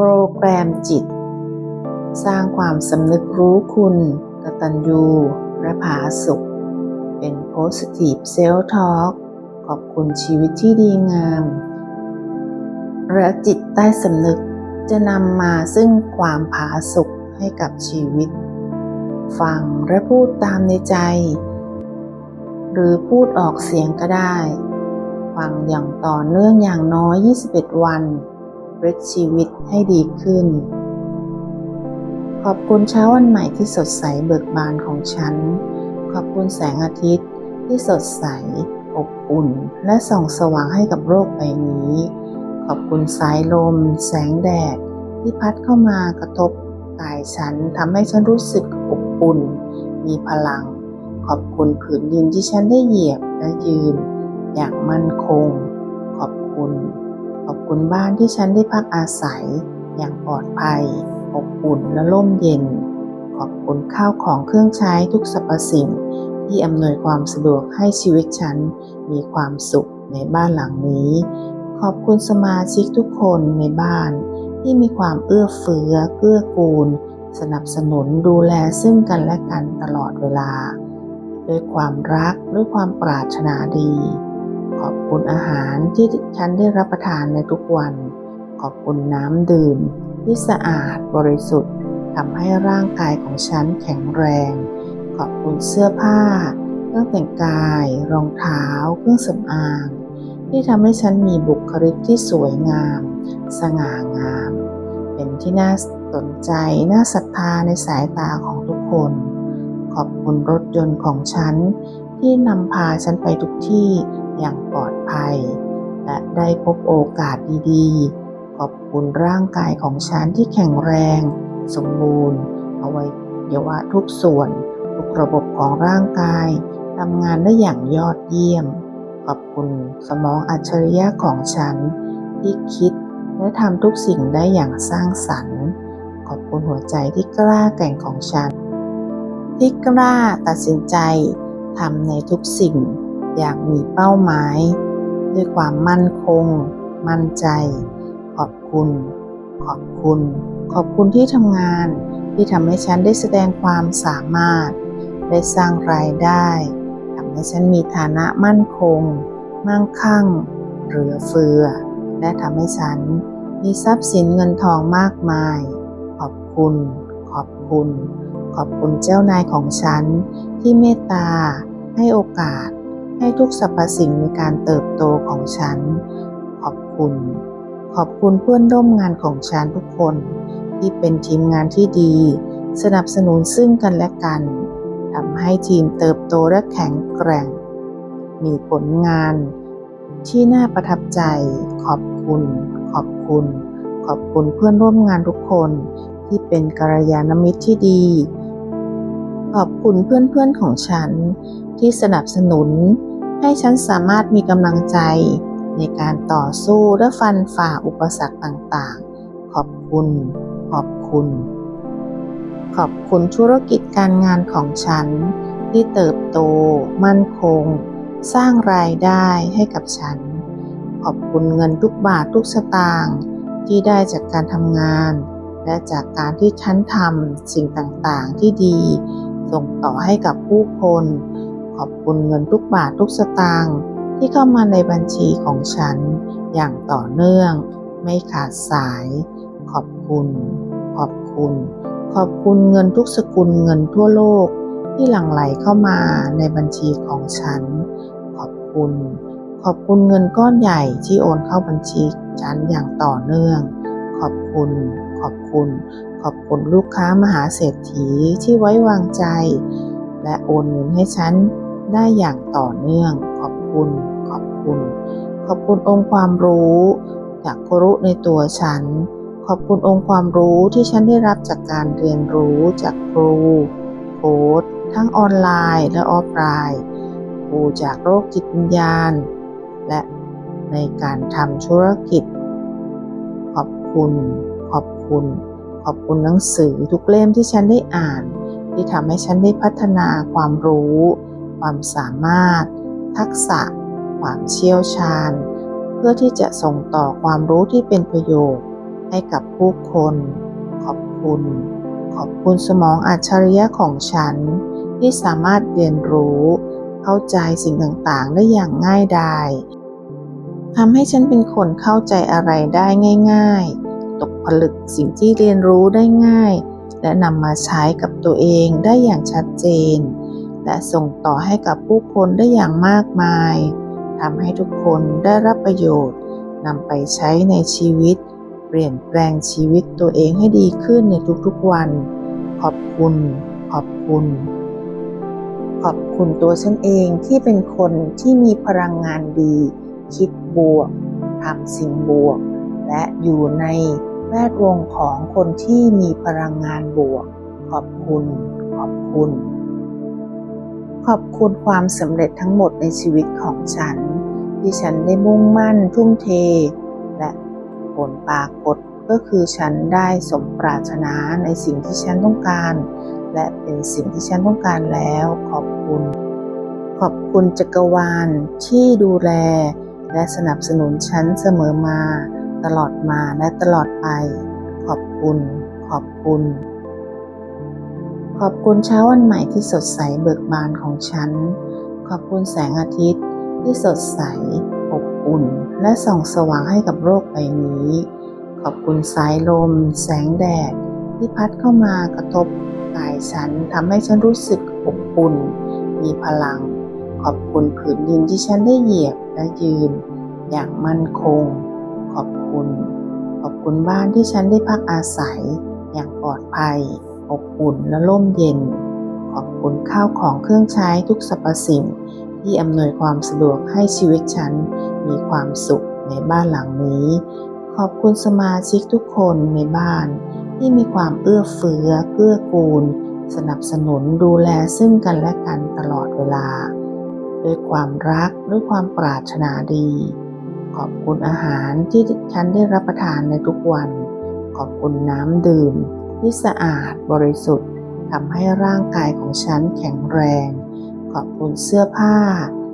โปรแกรมจิต สร้างความสำนึกรู้คุณ กตัญญูและผาสุข เป็น Positive Self Talk ขอบคุณชีวิตที่ดีงามและจิตใต้สำนึกจะนำมาซึ่งความผาสุกให้กับชีวิต ฟังและพูดตามในใจ หรือพูดออกเสียงก็ได้ ฟังอย่างต่อเนื่องอย่างน้อย 21 วัน เรกชีวิตให้ดีขึ้น ขอบคุณเช้าวันใหม่ที่สดใสเบิกบานของฉัน ขอบคุณแสงอาทิตย์ที่สดใส อบอุ่น และส่องสว่างให้กับโลกใบนี้ ขอบคุณสายลม แสงแดด ที่พัดเข้ามากระทบกายฉันทำให้ฉันรู้สึกอบอุ่น มีพลัง ขอบคุณผืนดินที่ฉันได้เหยียบและยืน อย่างมั่นคง ขอบคุณ คุณบ้านที่ฉันได้พักอาศัย อย่างปลอดภัย อบอุ่นและร่มเย็น ขอบคุณข้าวของเครื่องใช้ทุกสรรพสิ่ง ที่อำนวยความสะดวกให้ชีวิตฉันมีความสุขในบ้านหลังนี้ ขอบคุณสมาชิกทุกคนในบ้าน ที่มีความเอื้อเฟื้อเกื้อกูล สนับสนุนดูแลซึ่งกันและกันตลอดเวลา ด้วยความรักด้วยความปรารถนาดี ขอบคุณอาหารที่ฉันได้รับประทานในทุกวัน ขอบคุณน้ำดื่มที่สะอาดบริสุทธิ์ทำให้ร่างกายของฉันแข็งแรง ขอบคุณเสื้อผ้า เครื่องแต่งกาย รองเท้า เครื่องสำอาง ที่ทำให้ฉันมีบุคลิกที่สวยงาม สง่างาม เป็นที่น่าสนใจ น่าศรัทธาในสายตาของทุกคน ขอบคุณรถยนต์ของฉันที่นำพาฉันไปทุกที่ อย่างปลอดภัย และได้พบโอกาสดีๆ ขอบคุณร่างกายของฉันที่แข็งแรง สมบูรณ์อวัยวะทุกส่วน ทุกระบบของร่างกายทำงานได้อย่างยอดเยี่ยม ขอบคุณสมองอัจฉริยะของฉัน ที่คิดและทำทุกสิ่งได้อย่างสร้างสรรค์ ขอบคุณหัวใจที่กล้าแกร่งของฉัน ที่กล้าตัดสินใจทำในทุกสิ่ง อยางมีเป้าหมาย ด้วยความมั่นคง มั่นใจ ขอบคุณ ขอบคุณ ขอบคุณที่ทำงาน ที่ทำให้ฉันได้แสดงความสามารถ ได้สร้างรายได้ทำให้ฉันมีฐานะมั่นคง มั่งคั่ง เหลือเฟือ และทำให้ฉันมีทรัพย์สินเงินทองมากมาย ขอบคุณ ขอบคุณ ขอบคุณเจ้านายของฉันที่เมตตาให้โอกาส ให้ทุกสรรพสิ่งในการเติบโตของฉัน ขอบคุณ ขอบคุณเพื่อนร่วมงานของฉันทุกคน ที่เป็นทีมงานที่ดี สนับสนุนซึ่งกันและกันทำให้ทีมเติบโตและแข็งแกร่ง มีผลงานที่น่าประทับใจ ขอบคุณ ขอบคุณ ขอบคุณเพื่อนร่วมงานทุกคนที่เป็นกัลยาณมิตรที่ดี ขอบคุณเพื่อนๆของฉัน ที่สนับสนุน ให้ฉันสามารถมีกำลังใจ ในการต่อสู้และฟันฝ่าอุปสรรคต่างๆ ขอบคุณ ขอบคุณ ขอบคุณธุรกิจการงานของฉัน ที่เติบโต มั่นคง สร้างรายได้ให้กับฉัน ขอบคุณเงินทุกบาททุกสตางค์ที่ได้จากการทำงาน และจากการที่ฉันทำสิ่งต่างๆที่ดี ส่งต่อให้กับผู้คน ขอบคุณเงินทุกบาททุกสตางค์ที่เข้ามาในบัญชีของฉัน อย่างต่อเนื่อง ไม่ขาดสาย ขอบคุณ ขอบคุณ ขอบคุณเงินทุกสกุลเงินทั่วโลก ที่หลั่งไหลเข้ามาในบัญชีของฉัน ขอบคุณ ขอบคุณเงินก้อนใหญ่ที่โอนเข้าบัญชีฉันอย่างต่อเนื่อง ขอบคุณ ขอบคุณ ขอบคุณลูกค้ามหาเศรษฐีที่ไว้วางใจ และโอนเงินให้ฉัน ได้อย่างต่อเนื่อง ขอบคุณ ขอบคุณ ขอบคุณองค์ความรู้จากครุในตัวฉัน ขอบคุณองค์ความรู้ที่ฉันได้รับจากการเรียนรู้จากครูโค้ชทั้งออนไลน์และออฟไลน์ครูจากโลกจิตวิญญาณ และในการทำธุรกิจ ขอบคุณ ขอบคุณ ขอบคุณหนังสือทุกเล่มที่ฉันได้อ่าน ที่ทำให้ฉันได้พัฒนาความรู้ ความสามารถ ทักษะ ความเชี่ยวชาญ เพื่อที่จะส่งต่อความรู้ที่เป็นประโยชน์ให้กับผู้คน ขอบคุณ ขอบคุณสมองอัจฉริยะของฉัน ที่สามารถเรียนรู้ เข้าใจสิ่งต่างๆ ได้อย่างง่ายดายทำให้ฉันเป็นคนเข้าใจอะไรได้ง่าย ๆ ตกผลึกสิ่งที่เรียนรู้ได้ง่าย และนำมาใช้กับตัวเองได้อย่างชัดเจน และส่งต่อให้กับผู้คนได้อย่างมากมายทำให้ทุกคนได้รับประโยชน์นำไปใช้ในชีวิต เปลี่ยนแปลงชีวิตตัวเองให้ดีขึ้นในทุกๆวัน ขอบคุณ ขอบคุณ ขอบคุณตัวฉันเองที่เป็นคนที่มีพลังงานดี คิดบวกทำสิ่งบวก และอยู่ในแวดวงของคนที่มีพลังงานบวก ขอบคุณ ขอบคุณ ขอบคุณความสำเร็จทั้งหมดในชีวิตของฉัน ที่ฉันได้มุ่งมั่นทุ่มเท และผลปรากฏก็คือฉันได้สมปรารถนาในสิ่งที่ฉันต้องการ และเป็นสิ่งที่ฉันต้องการแล้วขอบคุณ ขอบคุณจักรวาลที่ดูแล และสนับสนุนฉันเสมอมา ตลอดมาและตลอดไป ขอบคุณ ขอบคุณ ขอบคุณเช้าวันใหม่ที่สดใสเบิกบานของฉัน ขอบคุณแสงอาทิตย์ที่สดใส อบอุ่น และส่องสว่างให้กับโลกใบนี้ ขอบคุณสายลม แสงแดด ที่พัดเข้ามากระทบกายฉันทำให้ฉันรู้สึกอบอุ่น มีพลัง ขอบคุณผืนดินที่ฉันได้เหยียบและยืน อย่างมั่นคง ขอบคุณ ขอบคุณบ้านที่ฉันได้พักอาศัยอย่างปลอดภัย อบอุ่นและร่มเย็น ขอบคุณข้าวของเครื่องใช้ทุกสรรพสิ่ง ที่อำนวยความสะดวกให้ชีวิตฉันมีความสุขในบ้านหลังนี้ ขอบคุณสมาชิกทุกคนในบ้าน ที่มีความเอื้อเฟื้อเกื้อกูล สนับสนุนดูแลซึ่งกันและกันตลอดเวลา ด้วยความรักด้วยความปรารถนาดี ขอบคุณอาหารที่ฉันได้รับประทานในทุกวัน ขอบคุณน้ำดื่ม ที่สะอาดบริสุทธิ์ทำให้ร่างกายของฉันแข็งแรง ขอบคุณเสื้อผ้า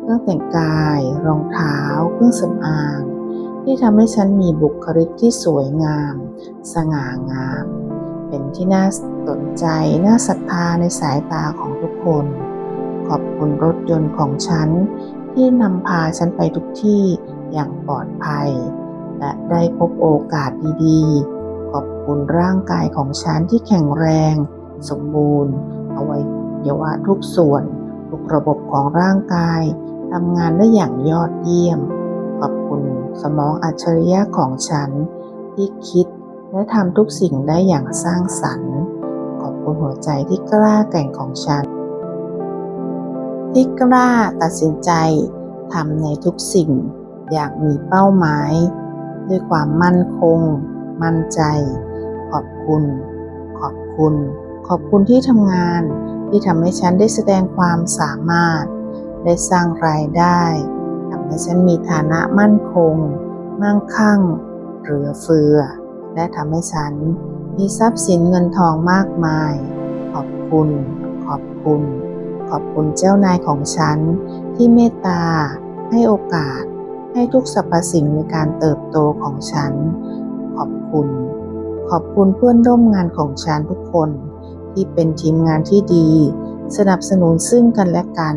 เครื่องแต่งกาย รองเท้า เครื่องสำอาง ที่ทำให้ฉันมีบุคลิกที่สวยงาม สง่างาม เป็นที่น่าสนใจ น่าศรัทธาในสายตาของทุกคน ขอบคุณรถยนต์ของฉัน ที่นำพาฉันไปทุกที่อย่างปลอดภัย และได้พบโอกาสดีๆ ขอบคุณร่างกายของฉันที่แข็งแรง สมบูรณ์อวัยวะทุกส่วน ทุกระบบของร่างกายทำงานได้อย่างยอดเยี่ยม ขอบคุณสมองอัจฉริยะของฉัน ที่คิดและทำทุกสิ่งได้อย่างสร้างสรรค์ ขอบคุณหัวใจที่กล้าแกร่งของฉัน ที่กล้าตัดสินใจทำในทุกสิ่ง อย่างมีเป้าหมาย ด้วยความมั่นคง มั่นใจ ขอบคุณ ขอบคุณ ขอบคุณที่ทำงาน ที่ทำให้ฉันได้แสดงความสามารถ ได้สร้างรายได้ทำให้ฉันมีฐานะมั่นคง มั่งคั่ง เหลือเฟือ และทำให้ฉันมีทรัพย์สินเงินทองมากมาย ขอบคุณ ขอบคุณ ขอบคุณเจ้านายของฉัน ที่เมตตา ให้โอกาส ให้ทุกสรรพสิ่งในการเติบโตของฉัน ขอบคุณ ขอบคุณเพื่อนร่วมงานของฉันทุกคน ที่เป็นทีมงานที่ดี สนับสนุนซึ่งกันและกัน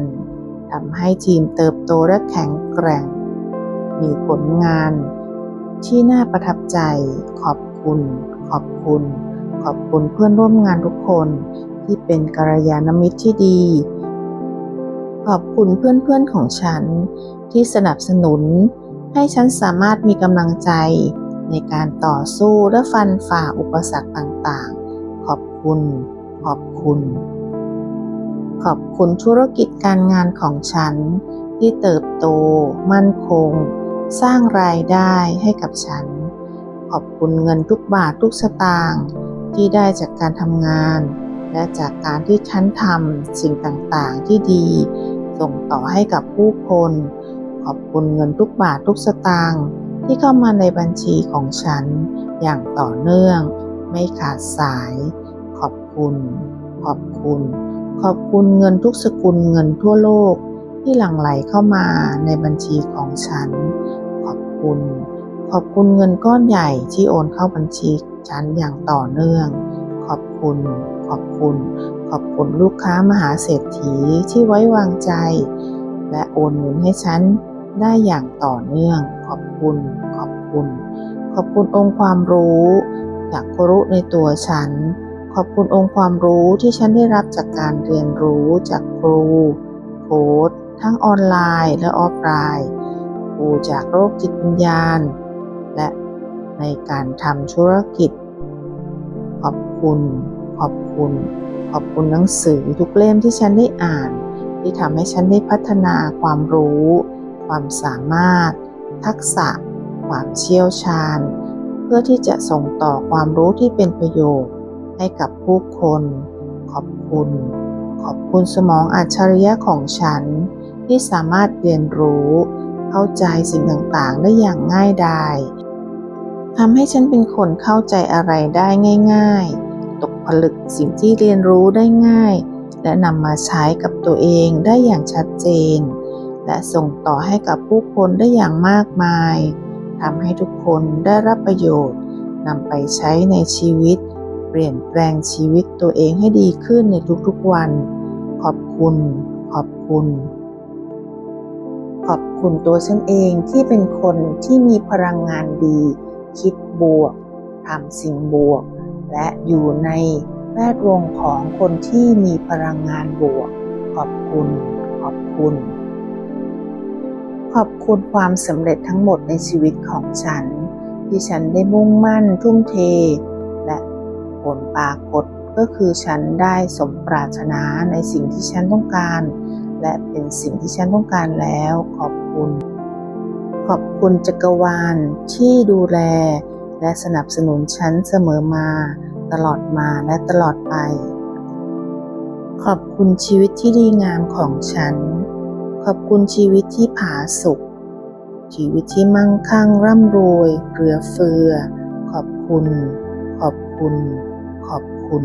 ทำให้ทีมเติบโตและแข็งแกร่ง มีผลงานที่น่าประทับใจ ขอบคุณ ขอบคุณ ขอบคุณเพื่อนร่วมงานทุกคนที่เป็นกัลยาณมิตรที่ดี ขอบคุณเพื่อนๆของฉันที่สนับสนุนให้ฉันสามารถมีกำลังใจ ในการต่อสู้และฟันฝ่าอุปสรรคต่างๆ ขอบคุณ ขอบคุณ ขอบคุณธุรกิจการงานของฉัน ที่เติบโต มั่นคง สร้างรายได้ให้กับฉัน ขอบคุณเงินทุกบาททุกสตางค์ที่ได้จากการทำงาน และจากการที่ฉันทำสิ่งต่างๆที่ดี ส่งต่อให้กับผู้คน ขอบคุณเงินทุกบาททุกสตางค์ ที่เข้ามาในบัญชีของฉันอย่างต่อเนื่อง ไม่ขาดสาย ขอบคุณ ขอบคุณ ขอบคุณเงินทุกสกุลเงินทั่วโลกที่หลั่งไหลเข้ามาในบัญชีของฉัน ขอบคุณ ขอบคุณเงินก้อนใหญ่ที่โอนเข้าบัญชีฉันอย่างต่อเนื่อง ขอบคุณ ขอบคุณ ขอบคุณลูกค้ามหาเศรษฐีที่ไว้วางใจ และโอนเงินให้ฉันได้อย่างต่อเนื่อง คุณ ขอบคุณ ขอบคุณองค์ความรู้ จากครุในตัวฉัน ขอบคุณองค์ความรู้ที่ฉันได้รับจากการเรียนรู้จากครูโค้ชทั้งออนไลน์และออฟไลน์ครูจากโรคจิตวิญญาณ และในการทำธุรกิจ ขอบคุณ ขอบคุณ ขอบคุณหนังสือทุกเล่มที่ฉันได้อ่าน ที่ทำให้ฉันได้พัฒนาความรู้ ความสามารถ ทักษะ ความเชี่ยวชาญ เพื่อที่จะส่งต่อความรู้ที่เป็นประโยชน์ ให้กับผู้คน ขอบคุณ ขอบคุณสมองอัจฉริยะของฉัน ที่สามารถเรียนรู้ เข้าใจสิ่งต่างๆ ได้อย่างง่ายดายทำให้ฉันเป็นคนเข้าใจอะไรได้ง่าย ๆ ตกผลึกสิ่งที่เรียนรู้ได้ง่าย และนำมาใช้กับตัวเองได้อย่างชัดเจน และส่งต่อให้กับผู้คนได้อย่างมากมายทำให้ทุกคนได้รับประโยชน์นำไปใช้ในชีวิต เปลี่ยนแปลงชีวิตตัวเองให้ดีขึ้นในทุกๆวัน ขอบคุณ ขอบคุณ ขอบคุณตัวฉันเองที่เป็นคนที่มีพลังงานดี คิดบวกทำสิ่งบวก และอยู่ในแวดวงของคนที่มีพลังงานบวก ขอบคุณ ขอบคุณ ขอบคุณความสำเร็จทั้งหมดในชีวิตของฉัน ที่ฉันได้มุ่งมั่นทุ่มเท และผลปรากฏก็คือฉันได้สมปรารถนาในสิ่งที่ฉันต้องการ และเป็นสิ่งที่ฉันต้องการแล้ว ขอบคุณ ขอบคุณจักรวาลที่ดูแล และสนับสนุนฉันเสมอมา ตลอดมาและตลอดไป ขอบคุณชีวิตที่ดีงามของฉัน ขอบคุณชีวิตที่ผาสุกชีวิตที่มั่งคั่งร่ำรวยเรือเฟือ ขอบคุณ ขอบคุณ ขอบคุณ